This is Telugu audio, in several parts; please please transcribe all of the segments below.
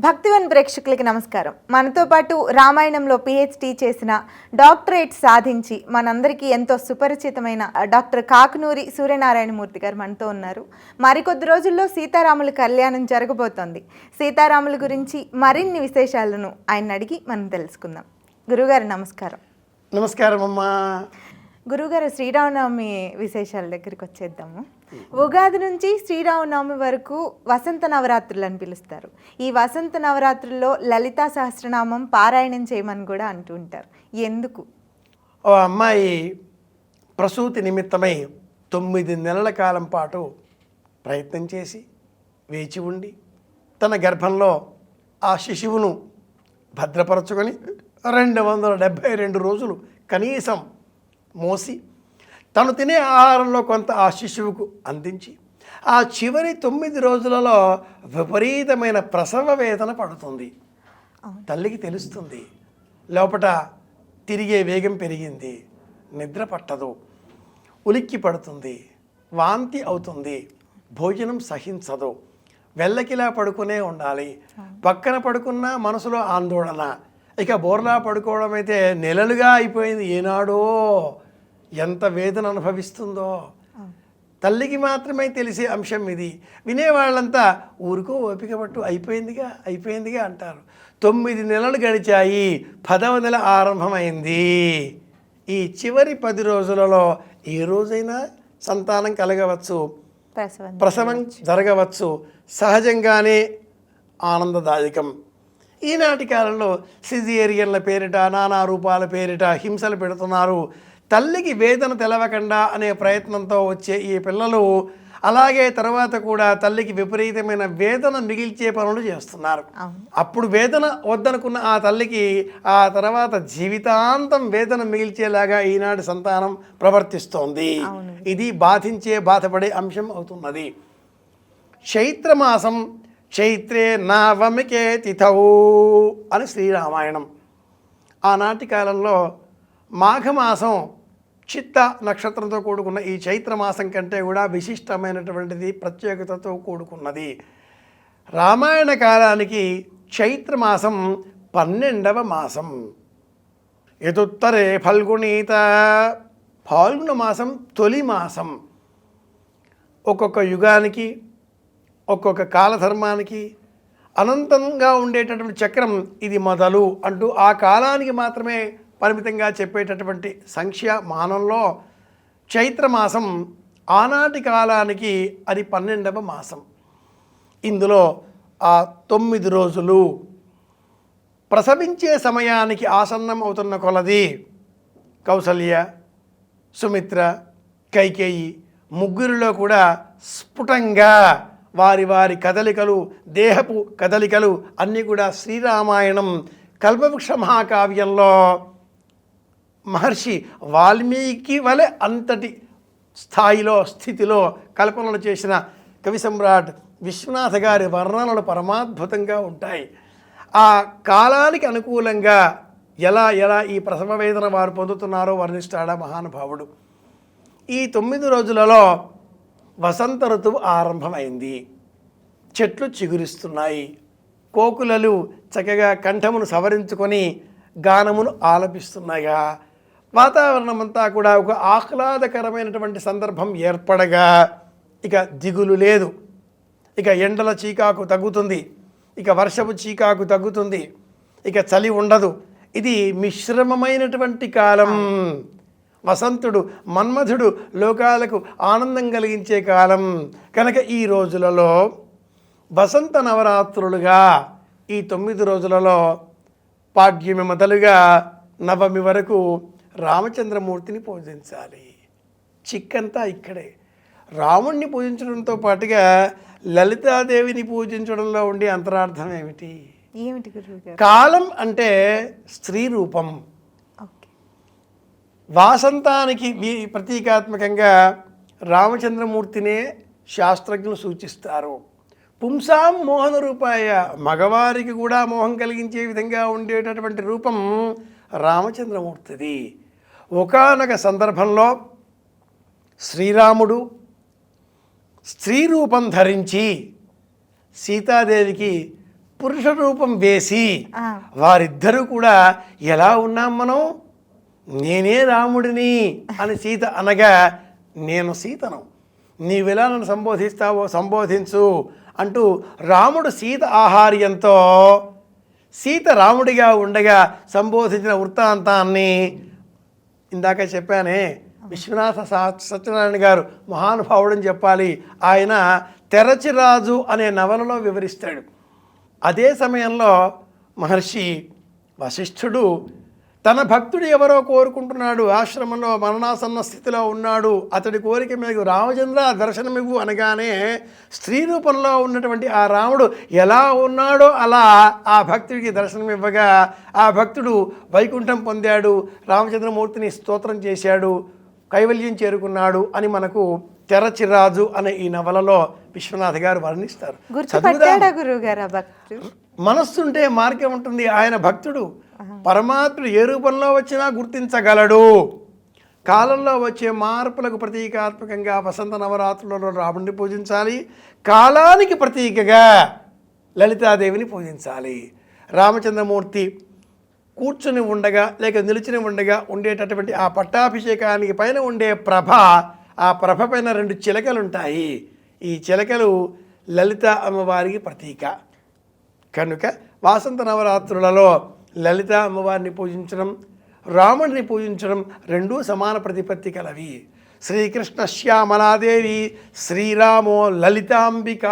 భక్తివన్ ప్రేక్షకులకి నమస్కారం. మనతో పాటు రామాయణంలో పిహెచ్డి చేసిన డాక్టరేట్ సాధించి మనందరికీ ఎంతో సుపరిచితమైన డాక్టర్ కాకునూరి సూర్యనారాయణమూర్తి గారు మనతో ఉన్నారు. మరికొద్ది రోజుల్లో సీతారాముల కళ్యాణం జరగబోతోంది. సీతారాముల గురించి మరిన్ని విశేషాలను ఆయన అడిగి మనం తెలుసుకుందాం. గురుగారు నమస్కారం. నమస్కారం అమ్మా గురుగారు శ్రీరామనవమి విశేషాల దగ్గరికి వచ్చేద్దాము. ఉగాది నుంచి శ్రీరామనవమి వరకు వసంత నవరాత్రులు అని పిలుస్తారు. ఈ వసంత నవరాత్రుల్లో లలితా సహస్రనామం పారాయణం చేయమని కూడా అంటూ ఉంటారు. ఎందుకు? ఓ అమ్మాయి ప్రసూతి నిమిత్తమై తొమ్మిది నెలల కాలం పాటు ప్రయత్నం చేసి వేచి ఉండి తన గర్భంలో ఆ శిశువును భద్రపరచుకొని రెండు వందల డెబ్భై రెండు రోజులు కనీసం మోసి తను తినే ఆహారంలో కొంత ఆ శిశువుకు అందించి ఆ చివరి తొమ్మిది రోజులలో విపరీతమైన ప్రసవ వేదన పడుతుంది. తల్లికి తెలుస్తుంది లోపట తిరిగే వేగం పెరిగింది నిద్ర పట్టదు ఉలిక్కి పడుతుంది వాంతి అవుతుంది భోజనం సహించదు వెళ్ళకిలా పడుకునే ఉండాలి పక్కన పడుకున్న మనసులో ఆందోళన ఇక బోర్లా పడుకోవడం అయితే నెలలుగా అయిపోయింది. ఏనాడో ఎంత వేదన అనుభవిస్తుందో. తల్లికి మాత్రమే తెలిసే అంశం ఇది. వినేవాళ్ళంతా ఊరుకో ఓపిక పట్టు అయిపోయిందిగా అయిపోయిందిగా అంటారు. తొమ్మిది నెలలు గడిచాయి పదవ నెల ఆరంభమైంది. ఈ చివరి పది రోజులలో ఏ రోజైనా సంతానం కలగవచ్చు. ప్రసవం ప్రసవం జరగవచ్చు. సహజంగానే ఆనందదాయకం. ఈనాటి కాలంలో సిజేరియన్ల పేరిట నానా రూపాల పేరిట హింసలు పెడుతున్నారు తల్లికి వేదన తెలవకుండా అనే ప్రయత్నంతో వచ్చే ఈ పిల్లలు అలాగే తర్వాత కూడా తల్లికి విపరీతమైన వేదన మిగిల్చే పనులు చేస్తున్నారు. అప్పుడు వేదన వద్దనుకున్న ఆ తల్లికి ఆ తర్వాత జీవితాంతం వేదన మిగిల్చేలాగా ఈనాటి సంతానం ప్రవర్తిస్తోంది. ఇది బాధించే బాధపడే అంశం అవుతున్నది చైత్రమాసం చైత్రే నవమికే తిథౌ అని శ్రీరామాయణం. ఆనాటి కాలంలో మాఘమాసం చిత్త నక్షత్రంతో కూడుకున్న ఈ చైత్రమాసం కంటే కూడా విశిష్టమైనటువంటిది ప్రత్యేకతతో కూడుకున్నది. రామాయణ కాలానికి చైత్రమాసం పన్నెండవ మాసం. ఎదుత్తరే ఫల్గుణీత ఫాల్గుణ మాసం తొలి మాసం. ఒక్కొక్క యుగానికి ఒక్కొక్క కాలధర్మానికి అనంతంగా ఉండేటటువంటి చక్రం ఇది మొదలు అంటూ ఆ కాలానికి మాత్రమే పరిమితంగా చెప్పేటటువంటి సంఖ్య మానంలో చైత్రమాసం ఆనాటి కాలానికి అది పన్నెండవ మాసం. ఇందులో ఆ తొమ్మిది రోజులు ప్రసవించే సమయానికి ఆసన్నం అవుతున్న కొలది కౌసల్య సుమిత్ర కైకేయి ముగ్గురిలో కూడా స్ఫుటంగా వారి వారి కదలికలు దేహపు కదలికలు అన్నీ కూడా శ్రీరామాయణం కల్పవృక్ష మహాకావ్యంలో. మహర్షి వాల్మీకి వలె అంతటి స్థాయిలో స్థితిలో కల్పనలు చేసిన కవి సమ్రాట్ విశ్వనాథ గారి వర్ణనలు పరమాద్భుతంగా ఉంటాయి. ఆ కాలానికి అనుకూలంగా ఎలా ఎలా ఈ ప్రసవ వేదన వారు పొందుతున్నారో వర్ణిస్తాడా మహానుభావుడు. ఈ తొమ్మిది రోజులలో వసంత ఋతువు ఆరంభమైంది. చెట్లు చిగురిస్తున్నాయి. కోకులలు చక్కగా కంఠమును సవరించుకొని గానమును ఆలపిస్తున్నాయిగా. వాతావరణం అంతా కూడా ఒక ఆహ్లాదకరమైనటువంటి సందర్భం ఏర్పడగా ఇక దిగులు లేదు. ఇక ఎండల చీకాకు తగ్గుతుంది. ఇక వర్షపు చీకాకు తగ్గుతుంది. ఇక చలి ఉండదు. ఇది మిశ్రమమైనటువంటి కాలం. వసంతుడు మన్మధుడు లోకాలకు ఆనందం కలిగించే కాలం. కనుక ఈ రోజులలో వసంత నవరాత్రులుగా ఈ తొమ్మిది రోజులలో పాడ్యమి మొదలుగా నవమి వరకు రామచంద్రమూర్తిని పూజించాలి. చిక్కంతా ఇక్కడే. రాముణ్ణి పూజించడంతో పాటుగా లలితాదేవిని పూజించడంలో ఉండే అంతరార్థం ఏమిటి? ఏమిటి కాలం అంటే స్త్రీ రూపం. వాసంతానికి ప్రతీకాత్మకంగా రామచంద్రమూర్తినే శాస్త్రజ్ఞులు సూచిస్తారు. పుంసాం మోహన రూపాయ మగవారికి కూడా మోహం కలిగించే విధంగా ఉండేటటువంటి రూపం రామచంద్రమూర్తిది. ఒకానొక సందర్భంలో శ్రీరాముడు స్త్రీ రూపం ధరించి సీతాదేవికి పురుష రూపం వేసి వారిద్దరూ కూడా ఎలా ఉన్నాం మనం? నేనే రాముడిని అని సీత అనగా నేను సీతను. నీవెలా నన్ను సంబోధిస్తావో సంబోధించు అంటూ రాముడు సీత ఆహార్యంతో సీత రాముడిగా ఉండగా సంబోధించిన వృత్తాంతాన్ని ఇందాక చెప్పానే విశ్వనాథ సత్యనారాయణ గారు మహానుభావుడని చెప్పాలి. ఆయన తెరచిరాజు అనే నవలలో వివరిస్తాడు. అదే సమయంలో మహర్షి వశిష్ఠుడు తన భక్తుడు ఎవరో కోరుకుంటున్నాడు ఆశ్రమంలో మరణాసన్న స్థితిలో ఉన్నాడు అతడి కోరిక మీకు రామచంద్ర దర్శనమివ్వు అనగానే స్త్రీ రూపంలో ఉన్నటువంటి ఆ రాముడు ఎలా ఉన్నాడో అలా ఆ భక్తుడికి దర్శనం ఇవ్వగా ఆ భక్తుడు వైకుంఠం పొందాడు రామచంద్రమూర్తిని స్తోత్రం చేశాడు కైవల్యం చేరుకున్నాడు అని మనకు తెరచిరాజు అనే ఈ నవలలో విశ్వనాథ్ గారు వర్ణిస్తారు. మనస్సుంటే మార్గం ఉంటుంది. ఆయన భక్తుడు. పరమాత్ముడు ఏ రూపంలో వచ్చినా గుర్తించగలడు. కాలంలో వచ్చే మార్పులకు ప్రతీకాత్మకంగా వసంత నవరాత్రులలో రాముడిని పూజించాలి. కాలానికి ప్రతీకగా లలితాదేవిని పూజించాలి. రామచంద్రమూర్తి కూర్చుని ఉండగా లేక నిలిచిన ఉండగా ఉండేటటువంటి ఆ పట్టాభిషేకానికి పైన ఉండే ప్రభ ఆ ప్రభ పైన రెండు చిలకలు ఉంటాయి ఈ చిలకలు లలిత అమ్మవారికి ప్రతీక. కనుక వాసంత నవరాత్రులలో లలిత అమ్మవారిని పూజించడం రాముడిని పూజించడం రెండూ సమాన ప్రతిపత్తి కలవి. శ్రీకృష్ణ శ్యామలాదేవి శ్రీరామో లలితాంబిక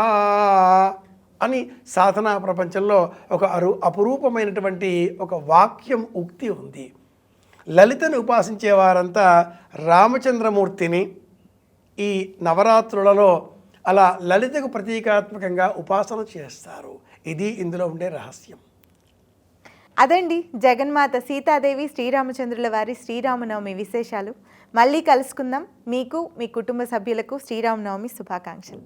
అని సాధనా ప్రపంచంలో ఒక అరు అపురూపమైనటువంటి ఒక వాక్యం ఉక్తి ఉంది. లలితను ఉపాసించే వారంతా రామచంద్రమూర్తిని ఈ నవరాత్రులలో అలా లలితకు ప్రతీకాత్మకంగా ఉపాసన చేస్తారు. ఇది ఇందులో ఉండే రహస్యం. అదండి జగన్మాత సీతాదేవి శ్రీరామచంద్రుల వారి శ్రీరామనవమి విశేషాలు. మళ్ళీ కలుసుకుందాం. మీకు మీ కుటుంబ సభ్యులకు శ్రీరామనవమి శుభాకాంక్షలు.